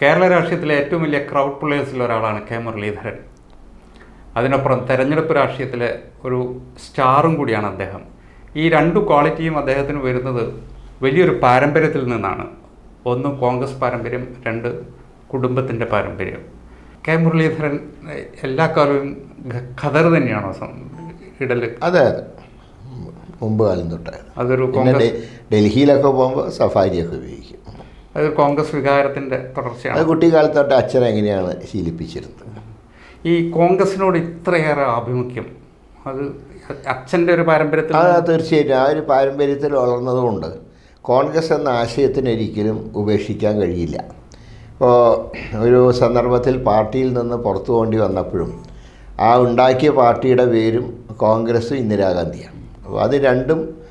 കേരള രാഷ്ട്രീയത്തിലെ ഏറ്റവും വലിയ ക്രൗഡ് പ്ലേയേഴ്സിൽ ഒരാളാണ് കെ മുരളീധരൻ. അതിനപ്പുറം തെരഞ്ഞെടുപ്പ് രാഷ്ട്രീയത്തിലെ ഒരു സ്റ്റാറും കൂടിയാണ് അദ്ദേഹം. ഈ രണ്ട് ക്വാളിറ്റിയും അദ്ദേഹത്തിന് വരുന്നത് വലിയൊരു പാരമ്പര്യത്തിൽ നിന്നാണ്. ഒന്ന് കോൺഗ്രസ് പാരമ്പര്യം രണ്ട് കുടുംബത്തിന്റെ പാരമ്പര്യം. കെ മുരളീധരൻ എല്ലാ കാലവും ഖദർ തന്നെയാണോ ഇടൽ അതെ അതെ. മുമ്പ് കാലം തൊട്ടായിരുന്നു അതൊരു ഡൽഹിയിലൊക്കെ പോകുമ്പോൾ സഫാരിയൊക്കെ ഉപയോഗിക്കും. അതൊരു കോൺഗ്രസ് വികാരത്തിന്റെ അത് തുടർച്ചയാണ്. കുട്ടിക്കാലത്ത് തൊട്ട് അച്ഛൻ എങ്ങനെയാണ് ശീലിപ്പിച്ചിരുന്നത്? ഈ കോൺഗ്രസിനോട് ഇത്രയേറെ ആഭിമുഖ്യം. അത് അച്ഛന്റെ ഒരു പാരമ്പര്യത്തിൽ തീർച്ചയായിട്ടും. ആ ഒരു പാരമ്പര്യത്തിൽ വളർന്നതുകൊണ്ട് കോൺഗ്രസ് എന്ന ആശയത്തിന് ഒരിക്കലും ഉപേക്ഷിക്കാൻ കഴിയില്ല. ഇപ്പോൾ ഒരു സന്ദർഭത്തിൽ പാർട്ടിയിൽ നിന്ന് പുറത്തു പോകേണ്ടി വന്നപ്പോഴും ആ ഉണ്ടാക്കിയ പാർട്ടിയുടെ പേരും കോൺഗ്രസ് ഇന്ദിരാഗാന്ധിയാണ്. അപ്പോൾ അത് രണ്ടും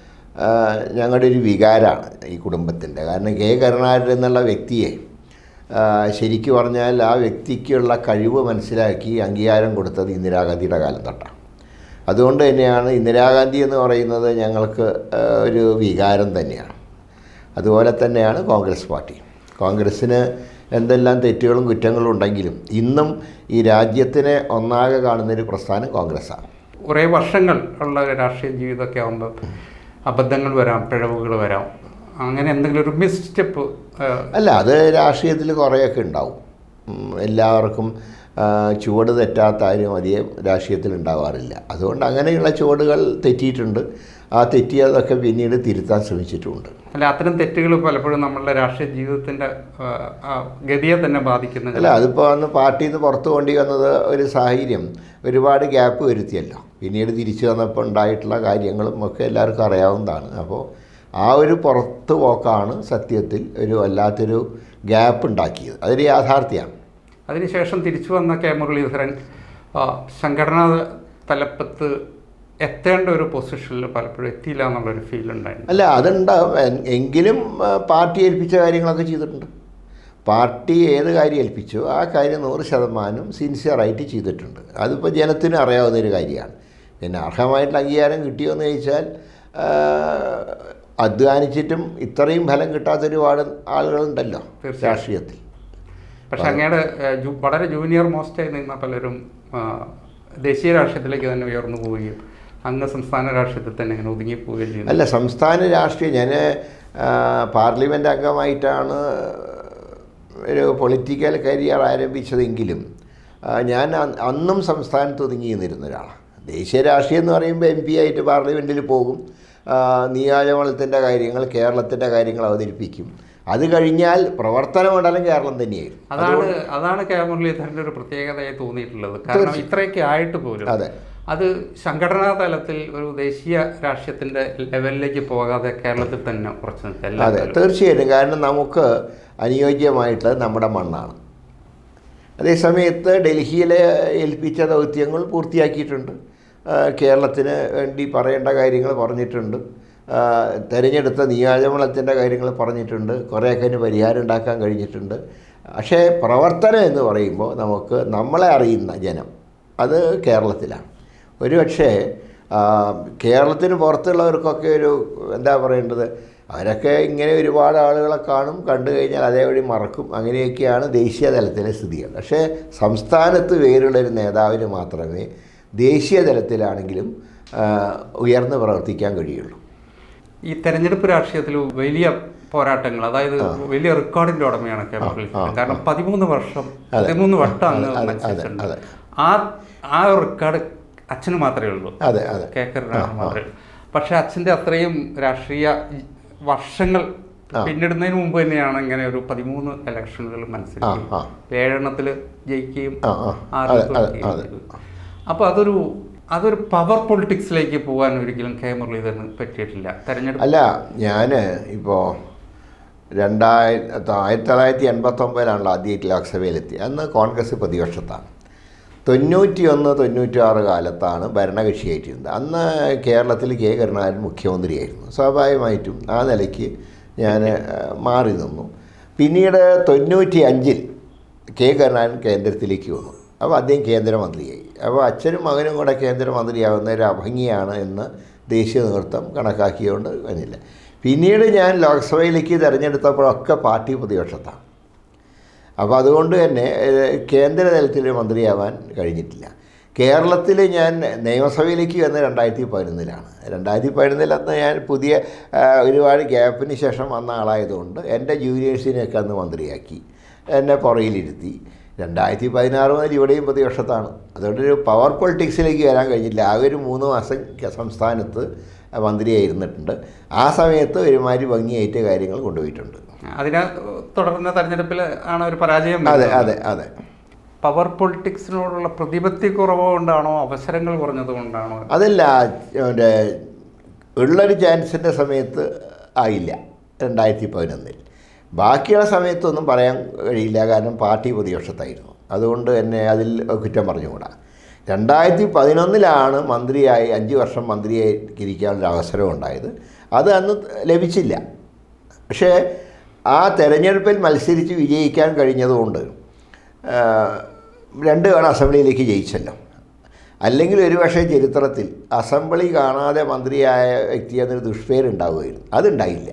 ഞങ്ങളുടെ ഒരു വികാരമാണ് ഈ കുടുംബത്തിന്റെ. കാരണം കെ. കരുണാകരൻ എന്നുള്ള വ്യക്തിയെ ശരിക്കു പറഞ്ഞാൽ ആ വ്യക്തിക്കുള്ള കഴിവ് മനസ്സിലാക്കി അംഗീകാരം കൊടുത്തത് ഇന്ദിരാഗാന്ധിയുടെ കാലം തൊട്ടാണ്. അതുകൊണ്ട് തന്നെയാണ് ഇന്ദിരാഗാന്ധി എന്ന് പറയുന്നത് ഞങ്ങൾക്ക് ഒരു വികാരം തന്നെയാണ്. അതുപോലെ തന്നെയാണ് കോൺഗ്രസ് പാർട്ടി. കോൺഗ്രസ്സിന് എന്തെല്ലാം തെറ്റുകളും കുറ്റങ്ങളും ഉണ്ടെങ്കിലും ഇന്നും ഈ രാജ്യത്തിനെ ഒന്നാകെ കാണുന്നൊരു പ്രസ്ഥാനം കോൺഗ്രസ്സാണ്. കുറേ വർഷങ്ങൾ ഉള്ള രാഷ്ട്രീയ ജീവിതമൊക്കെ ആകുമ്പോൾ അബദ്ധങ്ങൾ വരാം പിഴവുകൾ വരാം. അങ്ങനെ എന്തെങ്കിലും ഒരു മിസ്റ്റെപ്പ് അല്ല അത് രാഷ്ട്രീയത്തിൽ കുറേയൊക്കെ ഉണ്ടാവും. എല്ലാവർക്കും ചുവട് തെറ്റാത്ത ആരും അധികം രാഷ്ട്രീയത്തിൽ ഉണ്ടാവാറില്ല. അതുകൊണ്ട് അങ്ങനെയുള്ള ചുവടുകൾ തെറ്റിയിട്ടുണ്ട്. ആ തെറ്റിയതൊക്കെ പിന്നീട് തിരുത്താൻ ശ്രമിച്ചിട്ടുമുണ്ട് അല്ല അത്തരം തെറ്റുകൾ പലപ്പോഴും നമ്മളുടെ രാഷ്ട്രീയ ജീവിതത്തിന്റെ ഗതിയെ തന്നെ ബാധിക്കുന്നു അല്ല അതിപ്പോൾ അന്ന് പാർട്ടിയിൽ നിന്ന് പുറത്തു കൊണ്ടി വന്നത് ഒരു സാഹചര്യം. ഒരുപാട് ഗ്യാപ്പ് വരുത്തിയല്ലോ. പിന്നീട് തിരിച്ചു വന്നപ്പോൾ ഉണ്ടായിട്ടുള്ള കാര്യങ്ങളും ഒക്കെ എല്ലാവർക്കും അറിയാവുന്നതാണ്. അപ്പോൾ ആ ഒരു പുറത്തു പോക്കാണ് സത്യത്തിൽ ഒരു വല്ലാത്തൊരു ഗ്യാപ്പ് ഉണ്ടാക്കിയത്. അതൊരു യാഥാർത്ഥ്യമാണ് അതിനുശേഷം തിരിച്ചു വന്ന കെ മുരളീധരൻ സംഘടനാ തലപ്പത്ത് എത്തേണ്ട ഒരു പൊസിഷനിൽ പലപ്പോഴും എത്തിയില്ല എന്നുള്ളൊരു ഫീൽ ഉണ്ടായിരുന്നു. അല്ല അതുണ്ടാവും എങ്കിലും പാർട്ടി ഏൽപ്പിച്ച കാര്യങ്ങളൊക്കെ ചെയ്തിട്ടുണ്ട്. പാർട്ടി ഏത് കാര്യം ഏൽപ്പിച്ചോ ആ കാര്യം നൂറ് ശതമാനം സിൻസിയറായിട്ട് ചെയ്തിട്ടുണ്ട്. അതിപ്പോൾ ജനത്തിന് അറിയാവുന്ന ഒരു കാര്യമാണ്. പിന്നെ അർഹമായിട്ടുള്ള അംഗീകാരം കിട്ടിയോ എന്ന് ചോദിച്ചാൽ അധ്വാനിച്ചിട്ടും ഇത്രയും ഫലം കിട്ടാത്ത ഒരുപാട് ആളുകളുണ്ടല്ലോ രാഷ്ട്രീയത്തിൽ. പക്ഷെ അങ്ങയുടെ വളരെ ജൂനിയർ മോസ്റ്റായി നിന്ന പലരും ദേശീയ രാഷ്ട്രീയത്തിലേക്ക് തന്നെ ഉയർന്നു പോവുകയും അങ്ങ് സംസ്ഥാന രാഷ്ട്രീയത്തിൽ തന്നെ ഇങ്ങനെ ഒതുങ്ങിപ്പോവുകയും ചെയ്യുന്നു അല്ല സംസ്ഥാന രാഷ്ട്രീയം ഞാൻ പാർലമെന്റ് അംഗമായിട്ടാണ് ഒരു പൊളിറ്റിക്കൽ കരിയർ ആരംഭിച്ചതെങ്കിലും ഞാൻ അന്നും സംസ്ഥാനത്ത് ഒതുങ്ങി നിന്നിരുന്ന ഒരാളാണ്. ദേശീയ രാഷ്ട്രീയം എന്ന് പറയുമ്പോൾ എം പി ആയിട്ട് പാർലമെന്റിൽ പോകും. നിയോജകമണ്ഡലത്തിന്റെ കാര്യങ്ങൾ കേരളത്തിന്റെ കാര്യങ്ങൾ അവതരിപ്പിക്കും. അത് കഴിഞ്ഞാൽ പ്രവർത്തന മണ്ഡലം കേരളം തന്നെയായിരുന്നു. അതാണ് അതാണ് കെ മുരളീധരന്റെ ഒരു പ്രത്യേകതയായി തോന്നിയിട്ടുള്ളത്. കാരണം ഇത്രയൊക്കെ ആയിട്ട് പോലും അതെ. അത് സംഘടനാ തലത്തിൽ ഒരു ദേശീയ രാഷ്ട്രീയത്തിന്റെ ലെവലിലേക്ക് പോകാതെ കേരളത്തിൽ തന്നെ കുറച്ച് അതെ തീർച്ചയായിട്ടും. കാരണം നമുക്ക് അനുയോജ്യമായിട്ടുള്ളത് നമ്മുടെ മണ്ണാണ്. അതേസമയത്ത് ഡൽഹിയിലെ ഏൽപ്പിച്ച ദൗത്യങ്ങൾ പൂർത്തിയാക്കിയിട്ടുണ്ട്. കേരളത്തിന് വേണ്ടി പറയേണ്ട കാര്യങ്ങൾ പറഞ്ഞിട്ടുണ്ട്. തിരഞ്ഞെടുത്ത നിയോജകമണ്ഡലത്തിന്റെ കാര്യങ്ങൾ പറഞ്ഞിട്ടുണ്ട്. കുറേയൊക്കെ അതിന് പരിഹാരം ഉണ്ടാക്കാൻ കഴിഞ്ഞിട്ടുണ്ട്. പക്ഷേ പ്രവർത്തനം എന്ന് പറയുമ്പോൾ നമുക്ക് നമ്മളെ അറിയുന്ന ജനം അത് കേരളത്തിലാണ്. ഒരുപക്ഷേ കേരളത്തിന് പുറത്തുള്ളവർക്കൊക്കെ ഒരു എന്താ പറയേണ്ടത്? അവരൊക്കെ ഇങ്ങനെ ഒരുപാട് ആളുകളെ കാണും കണ്ടു കഴിഞ്ഞാൽ അതേവഴി മറക്കും. അങ്ങനെയൊക്കെയാണ് ദേശീയ തലത്തിലെ സ്ഥിതികൾ. പക്ഷേ സംസ്ഥാനത്ത് വേരുള്ളൊരു നേതാവിന് മാത്രമേ ദേശീയ തലത്തിലാണെങ്കിലും ഉയർന്ന് പ്രവർത്തിക്കാൻ കഴിയുള്ളൂ. ഈ തെരഞ്ഞെടുപ്പ് രാഷ്ട്രീയത്തിൽ വലിയ പോരാട്ടങ്ങൾ അതായത് വലിയ റെക്കോർഡിന്റെ ഉടമയാണ് കേരളത്തിൽ കാരണം പതിമൂന്ന് വർഷം പതിമൂന്ന് വട്ടം ആ ആ റെക്കോർഡ് അച്ഛന് മാത്രമേ ഉള്ളൂ. അതെ അതെ. കെ കരുണാകരൻ മാത്രമേ ഉള്ളൂ. പക്ഷെ അച്ഛന്റെ അത്രയും രാഷ്ട്രീയ വർഷങ്ങൾ പിന്നിടുന്നതിന് മുമ്പ് തന്നെയാണ് ഇങ്ങനെ ഒരു പതിമൂന്ന് ഇലക്ഷനുകൾ മനസ്സിലാക്കി. ഏഴെണ്ണത്തിൽ ജയിക്കുകയും തോൽക്കുകയും അപ്പൊ അതൊരു അതൊരു പവർ പൊളിറ്റിക്സിലേക്ക് പോകാൻ ഒരിക്കലും കെ മുരളീധരന് പറ്റിയിട്ടില്ല. തെരഞ്ഞെടുപ്പ് അല്ല ഞാൻ ഇപ്പോ രണ്ടായിരത്തി ആയിരത്തി തൊള്ളായിരത്തി എൺപത്തൊമ്പതിലാണല്ലോ ആദ്യമായിട്ട് ലോക്സഭയിലെത്തി അന്ന് കോൺഗ്രസ് പ്രതിപക്ഷത്താണ്. തൊണ്ണൂറ്റി ഒന്ന് തൊണ്ണൂറ്റി ആറ് കാലത്താണ് ഭരണകക്ഷിയായിട്ടിരുന്നത് അന്ന് കേരളത്തിൽ കെ. കരുണാകരൻ മുഖ്യമന്ത്രിയായിരുന്നു. സ്വാഭാവികമായിട്ടും ആ നിലയ്ക്ക് ഞാൻ മാറി നിന്നു. പിന്നീട് തൊണ്ണൂറ്റി അഞ്ചിൽ കെ. കരുണാകരൻ കേന്ദ്രത്തിലേക്ക് വന്നു. അപ്പോൾ അദ്ദേഹം കേന്ദ്രമന്ത്രിയായി. അപ്പോൾ അച്ഛനും മകനും കൂടെ കേന്ദ്രമന്ത്രിയാവുന്ന ഒരു അഭംഗിയാണ് എന്ന് ദേശീയ നേതൃത്വം കണക്കാക്കിയതുകൊണ്ട് വന്നില്ല. പിന്നീട് ഞാൻ ലോക്സഭയിലേക്ക് തിരഞ്ഞെടുത്തപ്പോഴൊക്കെ പാർട്ടി പ്രതിപക്ഷത്താണ്. അപ്പോൾ അതുകൊണ്ട് തന്നെ കേന്ദ്ര തലത്തിൽ മന്ത്രിയാവാൻ കഴിഞ്ഞിട്ടില്ല. കേരളത്തിൽ ഞാൻ നിയമസഭയിലേക്ക് വന്ന രണ്ടായിരത്തി പതിനൊന്നിലാണ് രണ്ടായിരത്തി പതിനൊന്നിൽ അന്ന് ഞാൻ പുതിയ ഒരുപാട് ഗ്യാപ്പിന് ശേഷം വന്ന ആളായതുകൊണ്ട് എന്റെ ജൂനിയേഴ്സിനെയൊക്കെ അന്ന് മന്ത്രിയാക്കി. എന്നെ പുറയിലിരുത്തി രണ്ടായിരത്തി പതിനാറ് മുതൽ ഇവിടെയും പ്രതിപക്ഷത്താണ്. അതുകൊണ്ട് ഒരു പവർ പൊളിറ്റിക്സിലേക്ക് വരാൻ കഴിഞ്ഞില്ല ആ ഒരു മൂന്ന് മാസം സംസ്ഥാനത്ത് മന്ത്രിയായിരുന്നിട്ടുണ്ട്. ആ സമയത്ത് ഒരുമാതിരി ഭംഗിയായിട്ട് കാര്യങ്ങൾ കൊണ്ടുപോയിട്ടുണ്ട്. അതിനെ തുടർന്ന തെരഞ്ഞെടുപ്പിൽ ആണ് ഒരു പരാജയം അതെ അതെ അതെ. പവർ പൊളിറ്റിക്സിനോടുള്ള പ്രതിപത്തി കുറവ് കൊണ്ടാണോ അവസരങ്ങൾ കുറഞ്ഞത് കൊണ്ടാണോ അതല്ല മറ്റേ ഉള്ളൊരു ചാൻസിന്റെ സമയത്ത് ആയില്ല രണ്ടായിരത്തി പതിനൊന്നിൽ ബാക്കിയുള്ള സമയത്തൊന്നും പറയാൻ കഴിയില്ല കാരണം പാർട്ടി പ്രതിപക്ഷത്തായിരുന്നു. അതുകൊണ്ട് എന്നെ അതിൽ കുറ്റം പറഞ്ഞുകൂടാ. രണ്ടായിരത്തി പതിനൊന്നിലാണ് മന്ത്രിയായി അഞ്ച് വർഷം മന്ത്രിയായി ഇരിക്കാനുള്ള അവസരം ഉണ്ടായത് അത് അന്ന് ലഭിച്ചില്ല. പക്ഷേ ആ തെരഞ്ഞെടുപ്പിൽ മത്സരിച്ച് വിജയിക്കാൻ കഴിഞ്ഞതുകൊണ്ട് രണ്ട് തവണ അസംബ്ലിയിലേക്ക് ജയിച്ചല്ലോ. അല്ലെങ്കിൽ ഒരുപക്ഷെ ചരിത്രത്തിൽ അസംബ്ലി കാണാതെ മന്ത്രിയായ വ്യക്തി എന്നൊരു ദുഷ്പേരുണ്ടാവുമായിരുന്നു അതുണ്ടായില്ല.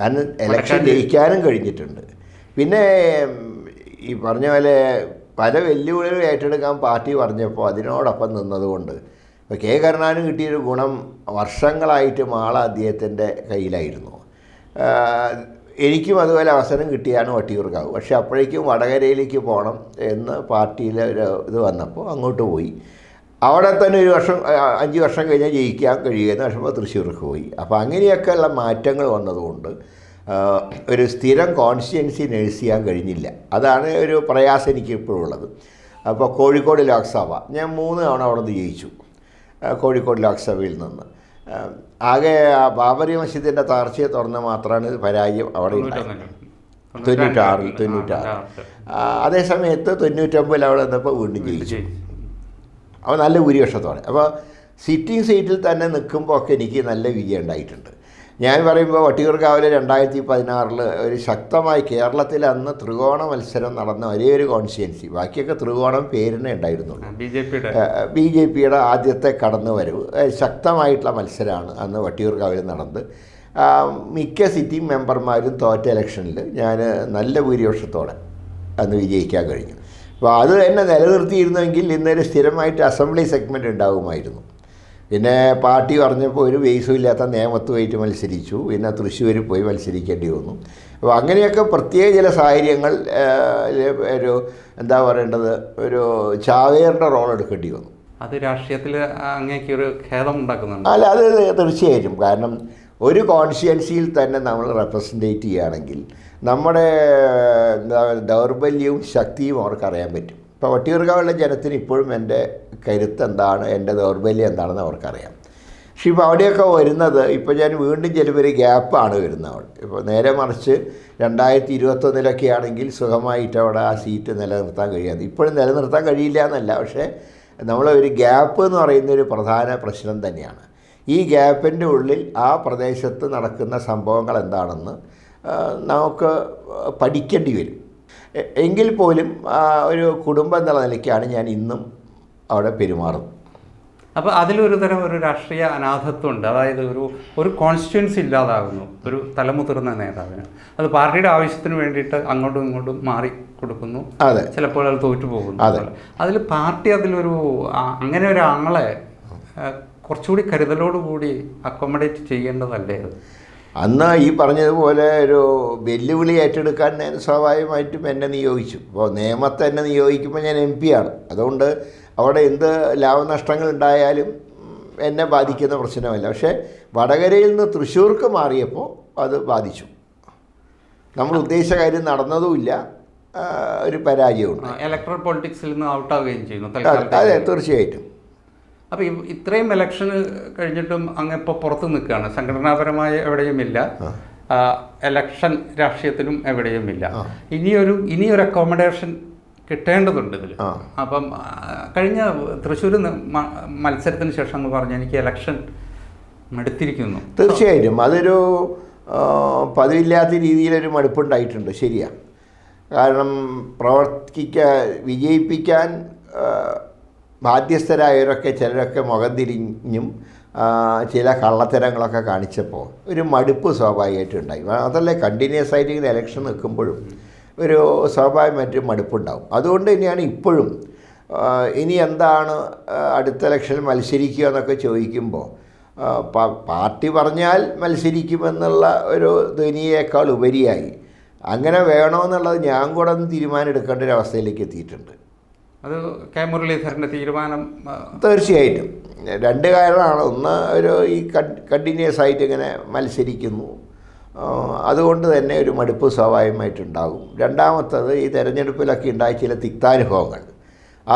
കാരണം ഇലക്ഷൻ ജയിക്കാനും കഴിഞ്ഞിട്ടുണ്ട്. പിന്നെ ഈ പറഞ്ഞ പോലെ പല വെല്ലുവിളികൾ ഏറ്റെടുക്കാൻ പാർട്ടി പറഞ്ഞപ്പോൾ അതിനോടൊപ്പം നിന്നതുകൊണ്ട് ഇപ്പോൾ കെ കരുണാനും കിട്ടിയൊരു ഗുണം വർഷങ്ങളായിട്ട് മാള അദ്ദേഹത്തിന്റെ കയ്യിലായിരുന്നു. എനിക്കും അതുപോലെ അവസരം കിട്ടിയാണ് വട്ടിയൂർക്കാവ്. പക്ഷേ അപ്പോഴേക്കും വടകരയിലേക്ക് പോകണം എന്ന് പാർട്ടിയിൽ ഒരു ഇത് വന്നപ്പോൾ അങ്ങോട്ട് പോയി. അവിടെ തന്നെ ഒരു വർഷം അഞ്ച് വർഷം കഴിഞ്ഞാൽ ജയിക്കാൻ കഴിയുമെന്ന് പക്ഷേ തൃശ്ശൂർക്ക് പോയി. അപ്പോൾ അങ്ങനെയൊക്കെയുള്ള മാറ്റങ്ങൾ വന്നതുകൊണ്ട് ഒരു സ്ഥിരം കോൺസ്റ്റിറ്റ്യൻസി നേഴ്സ് ചെയ്യാൻ കഴിഞ്ഞില്ല. അതാണ് ഒരു പ്രയാസം എനിക്ക് ഇപ്പോഴും ഉള്ളത് അപ്പോൾ കോഴിക്കോട് ലോക്സഭ ഞാൻ മൂന്ന് തവണ അവിടെ നിന്ന് ജയിച്ചു കോഴിക്കോട് ലോക്സഭയിൽ നിന്ന്. ആകെ ആ ബാബറി മസ്ജിദിന്റെ താർച്ചയെ തുറന്ന് മാത്രമാണ് പരാജയം അവിടെ. തൊണ്ണൂറ്റാറിൽ തൊണ്ണൂറ്റാറ്. അതേ സമയത്ത് തൊണ്ണൂറ്റൊമ്പതിൽ അവിടെ നിന്നപ്പോൾ വീണ്ടും ജയിച്ചു. അപ്പോൾ നല്ല ഭൂരിപക്ഷത്തോടെ. അപ്പോൾ സിറ്റിംഗ് സീറ്റിൽ തന്നെ നിൽക്കുമ്പോൾ ഒക്കെ എനിക്ക് നല്ല വിജയം ഉണ്ടായിട്ടുണ്ട്. ഞാൻ പറയുമ്പോൾ വട്ടിയൂർക്കാവിലെ രണ്ടായിരത്തി പതിനാറിൽ ഒരു ശക്തമായി കേരളത്തിൽ അന്ന് ത്രികോണ മത്സരം നടന്ന ഒരേ ഒരു കോൺസ്റ്റിറ്റ്യൻസി ബാക്കിയൊക്കെ ത്രികോണം പേരിനെ ഉണ്ടായിരുന്നുള്ളൂ. ബി ജെ പിയുടെ. ബി ജെ പിയുടെ ആദ്യത്തെ കടന്നുവരവ്. ശക്തമായിട്ടുള്ള മത്സരമാണ് അന്ന് വട്ടിയൂർക്കാവിൽ നടന്നത്. മിക്ക സിറ്റി മെമ്പർമാരും തോറ്റ ഇലക്ഷനിൽ ഞാൻ നല്ല ഭൂരിപക്ഷത്തോടെ അന്ന് വിജയിക്കാൻ കഴിഞ്ഞു. അപ്പോൾ അത് തന്നെ നിലനിർത്തിയിരുന്നെങ്കിൽ ഇന്നൊരു സ്ഥിരമായിട്ട് അസംബ്ലി സെഗ്മെന്റ് ഉണ്ടാകുമായിരുന്നു. പിന്നെ പാർട്ടി പറഞ്ഞപ്പോൾ ഒരു ബേസും ഇല്ലാത്ത നേമത്തുമായിട്ട് മത്സരിച്ചു. പിന്നെ തൃശ്ശൂർ പോയി മത്സരിക്കേണ്ടി വന്നു. അപ്പോൾ അങ്ങനെയൊക്കെ പ്രത്യേക ചില സാഹചര്യങ്ങൾ ഒരു എന്താ പറയേണ്ടത് ഒരു ചാവേറിന്റെ റോൾ എടുക്കേണ്ടി വന്നു. അത് രാഷ്ട്രീയത്തിൽ അങ്ങേക്ക് ഒരു ഖേദം ഉണ്ടാക്കുന്നുണ്ട്. അല്ല അത് തീർച്ചയായിട്ടും. കാരണം ഒരു കോൺസ്റ്റിറ്റ്യൻസിയിൽ തന്നെ നമ്മൾ റെപ്രസെന്റേറ്റ് ചെയ്യുകയാണെങ്കിൽ നമ്മുടെ ദൗർബല്യവും ശക്തിയും അവർക്കറിയാൻ പറ്റും. ഇപ്പോൾ വട്ടിയൂർക്കാവുള്ള ജനത്തിന് ഇപ്പോഴും എന്റെ കരുത്ത് എന്താണ്? എന്റെ ദൗർബല്യം എന്താണെന്ന് അവർക്കറിയാം. പക്ഷേ ഇപ്പോൾ അവിടെയൊക്കെ വരുന്നത് ഇപ്പോൾ ഞാൻ വീണ്ടും ചിലപ്പോൾ ഒരു ഗ്യാപ്പാണ് വരുന്നത്. ഇപ്പോൾ നേരെ മറിച്ച് രണ്ടായിരത്തി ഇരുപത്തൊന്നിലൊക്കെ ആണെങ്കിൽ സുഖമായിട്ട് അവിടെ ആ സീറ്റ് നിലനിർത്താൻ കഴിയാതെ ഇപ്പോഴും നിലനിർത്താൻ കഴിയില്ല എന്നല്ല. പക്ഷേ നമ്മൾ ഒരു ഗ്യാപ്പ് എന്ന് പറയുന്ന ഒരു പ്രധാന പ്രശ്നം തന്നെയാണ്. ഈ ഗ്യാപ്പിന്റെ ഉള്ളിൽ ആ പ്രദേശത്ത് നടക്കുന്ന സംഭവങ്ങൾ എന്താണെന്ന് നമുക്ക് പഠിക്കേണ്ടി വരും. എങ്കിൽ പോലും ഒരു കുടുംബം എന്നുള്ള നിലയ്ക്കാണ് ഞാൻ ഇന്നും അവിടെ പെരുമാറുന്നത്. അപ്പോൾ അതിലൊരു തരം ഒരു രാഷ്ട്രീയ അനാഥത്വം ഉണ്ട് അതായത് ഒരു ഒരു കോൺസ്റ്റിറ്റ്യൻസി ഇല്ലാതാകുന്നു. ഒരു തലമുതിർന്ന നേതാവിന്. അത് പാർട്ടിയുടെ ആവശ്യത്തിന് വേണ്ടിയിട്ട് അങ്ങോട്ടും ഇങ്ങോട്ടും മാറി കൊടുക്കുന്നു. അതെ. ചിലപ്പോൾ അത് തോറ്റു പോകുന്നു. അതെ. അതിൽ പാർട്ടി അതിലൊരു അങ്ങനെ ഒരാളെ കുറച്ചുകൂടി കരുതലോടുകൂടി അക്കോമഡേറ്റ് ചെയ്യേണ്ടതല്ലേ അത്? അന്ന് ഈ പറഞ്ഞതുപോലെ ഒരു വെല്ലുവിളി ഏറ്റെടുക്കാൻ ഞാൻ സ്വാഭാവികമായിട്ടും എന്നെ നിയോഗിച്ചു. അപ്പോൾ നിയമത്തെ എന്നെ നിയോഗിക്കുമ്പോൾ ഞാൻ എം പി ആണ്. അതുകൊണ്ട് അവിടെ എന്ത് ലാഭനഷ്ടങ്ങൾ ഉണ്ടായാലും എന്നെ ബാധിക്കുന്ന പ്രശ്നമല്ല. പക്ഷേ വടകരയിൽ നിന്ന് തൃശ്ശൂർക്ക് മാറിയപ്പോൾ അത് ബാധിച്ചു. നമ്മൾ ഉദ്ദേശിച്ച കാര്യം നടന്നതുമില്ല ഒരു പരാജയമുണ്ട് ഇലക്ട്രൽ പൊളിറ്റിക്സിൽ നിന്ന് ഔട്ടാവുകയും ചെയ്യുന്നു അതെ തീർച്ചയായിട്ടും. അപ്പോൾ ഇത്രയും ഇലക്ഷൻ കഴിഞ്ഞിട്ടും അങ്ങ് ഇപ്പോൾ പുറത്ത് നിൽക്കുകയാണ്. സംഘടനാപരമായ എവിടെയും ഇല്ല ഇലക്ഷൻ രാഷ്ട്രീയത്തിലും എവിടെയും ഇല്ല ഇനിയൊരു ഇനിയൊരു അക്കോമഡേഷൻ കിട്ടേണ്ടതുണ്ട് ഇതിൽ അപ്പം കഴിഞ്ഞ തൃശ്ശൂർ മത്സരത്തിന് ശേഷം അങ്ങ് പറഞ്ഞു എനിക്ക് എലക്ഷൻ മടുത്തിരിക്കുന്നു. തീർച്ചയായിട്ടും. അതൊരു പതിവില്ലാത്ത രീതിയിലൊരു മടുപ്പുണ്ടായിട്ടുണ്ട്. ശരിയാണ് കാരണം പ്രവർത്തിക്കാൻ വിജയിപ്പിക്കാൻ ബാധ്യസ്ഥരായവരൊക്കെ ചിലരൊക്കെ മുഖം തിരിഞ്ഞും ചില കള്ളത്തരങ്ങളൊക്കെ കാണിച്ചപ്പോൾ ഒരു മടുപ്പ് സ്വാഭാവികമായിട്ടുണ്ടായി അതല്ലേ കണ്ടിന്യൂസ് ആയിട്ട് ഇങ്ങനെ ഇലക്ഷൻ നിൽക്കുമ്പോഴും ഒരു സ്വാഭാവികമായിട്ടും മടുപ്പുണ്ടാവും. അതുകൊണ്ട് തന്നെയാണ് ഇപ്പോഴും ഇനി എന്താണ് അടുത്ത ഇലക്ഷനിൽ മത്സരിക്കുക എന്നൊക്കെ ചോദിക്കുമ്പോൾ പാർട്ടി പറഞ്ഞാൽ മത്സരിക്കുമെന്നുള്ള ഒരു ധ്വനിയേക്കാൾ ഉപരിയായി. അങ്ങനെ വേണമെന്നുള്ളത് ഞാൻ കൂടെ ഒന്ന് തീരുമാനം എടുക്കേണ്ട ഒരു അവസ്ഥയിലേക്ക് എത്തിയിട്ടുണ്ട്. അത് കെ മുരളീധരന്റെ തീരുമാനം തീർച്ചയായിട്ടും. രണ്ട് കാരണമാണ് ഒന്ന് ഒരു ഈ കണ്ടിന്യൂസ് ആയിട്ട് ഇങ്ങനെ മത്സരിക്കുന്നു. അതുകൊണ്ട് തന്നെ ഒരു മടുപ്പ് സ്വാഭാവികമായിട്ടുണ്ടാകും. രണ്ടാമത്തത് ഈ തെരഞ്ഞെടുപ്പിലൊക്കെ ഉണ്ടായ ചില തിക്താനുഭവങ്ങൾ.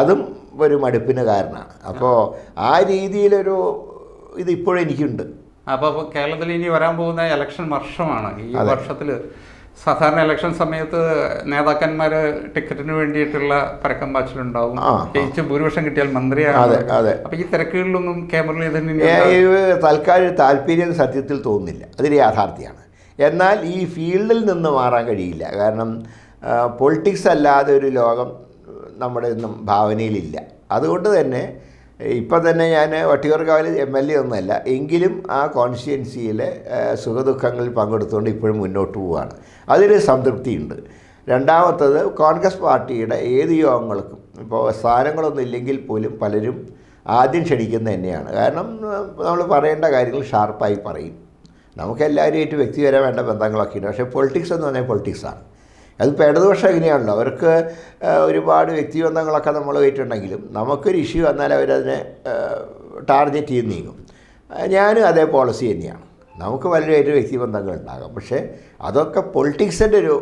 അതും ഒരു മടുപ്പിന് കാരണമാണ്. അപ്പോൾ ആ രീതിയിലൊരു ഇത് ഇപ്പോഴും എനിക്കുണ്ട്. അപ്പോൾ കേരളത്തിൽ ഇനി വരാൻ പോകുന്ന ഇലക്ഷൻ വർഷമാണ്. ഈ വർഷത്തിൽ സാധാരണ ഇലക്ഷൻ സമയത്ത് നേതാക്കന്മാർ ടിക്കറ്റിന് വേണ്ടിയിട്ടുള്ള പരക്കം പാച്ചിലുണ്ടാവും. ജയിച്ച് ഭൂരിപക്ഷം കിട്ടിയാൽ അതെ, മന്ത്രിയാണ് അതെ. അപ്പൊ ഈ തിരക്കുകളിലൊന്നും ക്യാമറയിൽ മുരളീധരൻ ഇനി ഏ, എന്താ- ഈ തൽക്കാലം ഒരു താല്പര്യം സത്യത്തിൽ തോന്നുന്നില്ല. അതൊരു യാഥാർത്ഥ്യമാണ്. എന്നാൽ ഈ ഫീൽഡിൽ നിന്ന് മാറാൻ കഴിയില്ല. കാരണം പൊളിറ്റിക്സ് അല്ലാതെ ഒരു ലോകം നമ്മുടെ ഒന്നും ഭാവനയിലില്ല അതുകൊണ്ട് തന്നെ ഇപ്പം തന്നെ ഞാൻ വട്ടിയൂർക്കാവിൽ എം എൽ എ ഒന്നുമല്ല എങ്കിലും ആ കോൺസ്റ്റിറ്റ്യൻസിയിലെ സുഖദുഃഖങ്ങളിൽ പങ്കെടുത്തുകൊണ്ട് ഇപ്പോഴും മുന്നോട്ട് പോവുകയാണ്. അതിലൊരു സംതൃപ്തിയുണ്ട്. രണ്ടാമത്തത് കോൺഗ്രസ് പാർട്ടിയുടെ ഏത് യോഗങ്ങൾക്കും ഇപ്പോൾ സ്ഥാനങ്ങളൊന്നും ഇല്ലെങ്കിൽ പോലും പലരും ആദ്യം ക്ഷണിക്കുന്നത് തന്നെയാണ്. കാരണം നമ്മൾ പറയേണ്ട കാര്യങ്ങൾ ഷാർപ്പായി പറയും. നമുക്കെല്ലാവരുമായിട്ട് വ്യക്തിപരം വേണ്ട ബന്ധങ്ങളൊക്കെ ഉണ്ട്. പക്ഷേ പൊളിറ്റിക്സ് എന്ന് പറഞ്ഞാൽ പൊളിറ്റിക്സാണ്. അതിപ്പോൾ ഇടതുപക്ഷം എങ്ങനെയാണല്ലോ? അവർക്ക് ഒരുപാട് വ്യക്തി ബന്ധങ്ങളൊക്കെ നമ്മൾ വെച്ചിട്ടുണ്ടെങ്കിലും നമുക്കൊരു ഇഷ്യൂ വന്നാൽ അവരതിനെ ടാർഗറ്റ് ചെയ്ത് നീങ്ങും. ഞാനും അതേ പോളിസി തന്നെയാണ്. നമുക്ക് വലിയ വ്യക്തി ബന്ധങ്ങൾ ഉണ്ടാകാം. പക്ഷേ അതൊക്കെ പൊളിറ്റിക്സിന്റെ ഒരു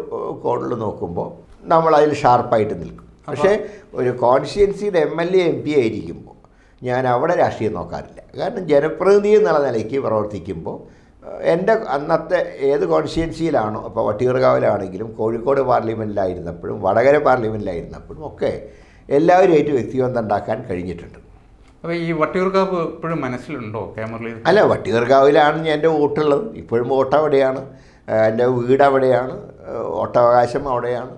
കോണിൽ നോക്കുമ്പോൾ നമ്മൾ അതിൽ ഷാർപ്പായിട്ട് നിൽക്കും. പക്ഷേ ഒരു കോൺസ്റ്റിറ്റ്യൻസിയുടെ M L A M P ആയിരിക്കുമ്പോൾ ഞാൻ അവിടെ രാഷ്ട്രീയം നോക്കാറില്ല. കാരണം ജനപ്രതിനിധി എന്നുള്ള നിലയ്ക്ക് പ്രവർത്തിക്കുമ്പോൾ എന്റെ അന്നത്തെ ഏത് കോൺസ്റ്റിറ്റ്യൻസിയിലാണോ ഇപ്പോൾ വട്ടിയൂർകാവിലാണെങ്കിലും കോഴിക്കോട് പാർലമെന്റിലായിരുന്നപ്പോഴും വടകര പാർലമെന്റിലായിരുന്നപ്പോഴും ഒക്കെ എല്ലാവരുമായിട്ട് വ്യക്തിബന്ധം ഉണ്ടാക്കാൻ കഴിഞ്ഞിട്ടുണ്ട്. അപ്പോൾ ഈ വട്ടിയൂർക്കാവ് ഇപ്പോഴും മനസ്സിലുണ്ടോ? കെ മുരളീധരൻ? അല്ല വട്ടിയൂർക്കാവിലാണ് ഞാൻ എന്റെ വോട്ടുള്ളത്. ഇപ്പോഴും വോട്ട് അവിടെയാണ് എന്റെ വീട് അവിടെയാണ് ഒട്ടവകാശം അവിടെയാണ്.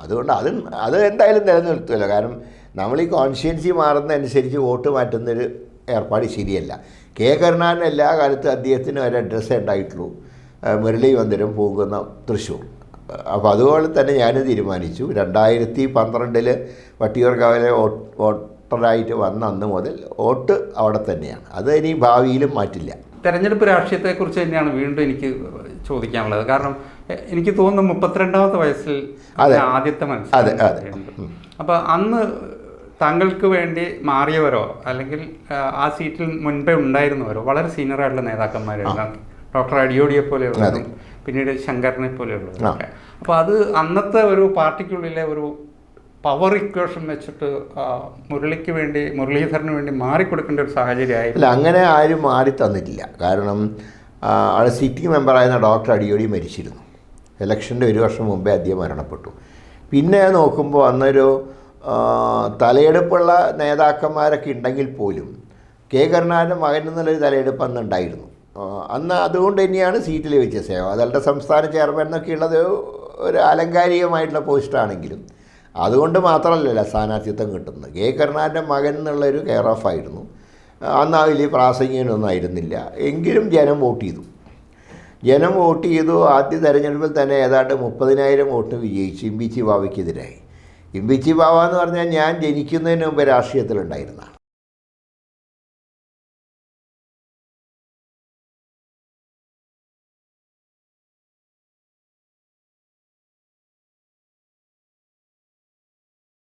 അതുകൊണ്ട് അത് അത് എന്തായാലും നിലനിർത്തുമല്ലോ കാരണം നമ്മൾ ഈ കോൺസ്റ്റിറ്റ്യൻസി മാറുന്നതനുസരിച്ച് വോട്ട് മാറ്റുന്നൊരു ഏർപ്പാട് ശരിയല്ല. കെ കരുണാകരൻ എല്ലാ കാലത്തും അദ്ദേഹത്തിന് ഒരു അഡ്രസ്സ് ഉണ്ടായിട്ടുള്ളൂ. മുരളി മന്ദിരം പോകുന്ന തൃശ്ശൂർ. അപ്പോൾ അതുപോലെ തന്നെ ഞാൻ തീരുമാനിച്ചു. രണ്ടായിരത്തി പന്ത്രണ്ടിൽ വട്ടിയൂർക്കാവിലെ വോട്ട് വോട്ടറായിട്ട് വന്ന അന്ന് മുതൽ വോട്ട് അവിടെ തന്നെയാണ്. അത് ഇനി ഭാവിയിലും മാറ്റില്ല. തെരഞ്ഞെടുപ്പ് രാഷ്ട്രീയത്തെക്കുറിച്ച് തന്നെയാണ് വീണ്ടും എനിക്ക് ചോദിക്കാനുള്ളത്. കാരണം എനിക്ക് തോന്നുന്നു മുപ്പത്തിരണ്ടാമത്തെ വയസ്സിൽ അതെ. ആദ്യത്തെ അതെ, മത്സരം അതെ. ഉണ്ട്. അപ്പൊ അന്ന് താങ്കൾക്ക് വേണ്ടി മാറിയവരോ? അല്ലെങ്കിൽ ആ, സീറ്റിൽ മുൻപേ ഉണ്ടായിരുന്നവരോ? വളരെ സീനിയർ ആയിട്ടുള്ള നേതാക്കന്മാരായിരുന്നു ഡോക്ടർ അടിയോടിയെ പോലെയുള്ളതും പിന്നീട് ശങ്കറിനെ പോലെയുള്ളതും അപ്പൊ അത് അന്നത്തെ ഒരു പാർട്ടിക്കുള്ളിലെ ഒരു പവർ ഇക്വേഷൻ വെച്ചിട്ട് മുരളിക്ക് വേണ്ടി മുരളീധരന് വേണ്ടി മാറിക്കൊടുക്കേണ്ട ഒരു സാഹചര്യമായി അല്ല അങ്ങനെ ആരും മാറി തന്നിട്ടില്ല. കാരണം ആ, അവിടെ സിറ്റിംഗ് മെമ്പറായിരുന്ന ഡോക്ടർ അടിയോടി മരിച്ചിരുന്നു. ഇലക്ഷന്റെ ഒരു വർഷം മുമ്പേ അദ്ദേഹം മരണപ്പെട്ടു. പിന്നെ നോക്കുമ്പോൾ അന്നൊരു തലയെടുപ്പുള്ള നേതാക്കന്മാരൊക്കെ ഉണ്ടെങ്കിൽ പോലും കെ. കരുണാകരന്റെ മകൻ എന്നുള്ളൊരു തലയെടുപ്പ് അന്ന് ഉണ്ടായിരുന്നു. അന്ന് അതുകൊണ്ട് തന്നെയാണ് സീറ്റിൽ വെച്ച സേവ. അതല്ല സംസ്ഥാന ചെയർമാൻ എന്നൊക്കെ ഉള്ളത് ഒരു ആലങ്കാരികമായിട്ടുള്ള പോസ്റ്റാണെങ്കിലും അതുകൊണ്ട് മാത്രമല്ല സ്ഥാനാർത്ഥിത്വം കിട്ടുന്നത്. കെ. കരുണാകരന്റെ മകൻ എന്നുള്ളൊരു കെയർ ഓഫ് ആയിരുന്നു. അന്ന് ആ വലിയ പ്രാസംഗികനൊന്നും ആയിരുന്നില്ല. എങ്കിലും ജനം വോട്ട് ചെയ്തു. ജനം വോട്ട് ചെയ്തു. ആദ്യ തെരഞ്ഞെടുപ്പിൽ തന്നെ ഏതാണ്ട് മുപ്പതിനായിരം വോട്ട് വിജയിച്ചു ഇമ്പിച്ചി ബാവയ്ക്കെതിരായി. ഇമ്പിച്ചി ബാവ എന്ന് പറഞ്ഞാൽ ഞാൻ ജനിക്കുന്നതിന് മുമ്പ് രാഷ്ട്രീയത്തിലുണ്ടായിരുന്ന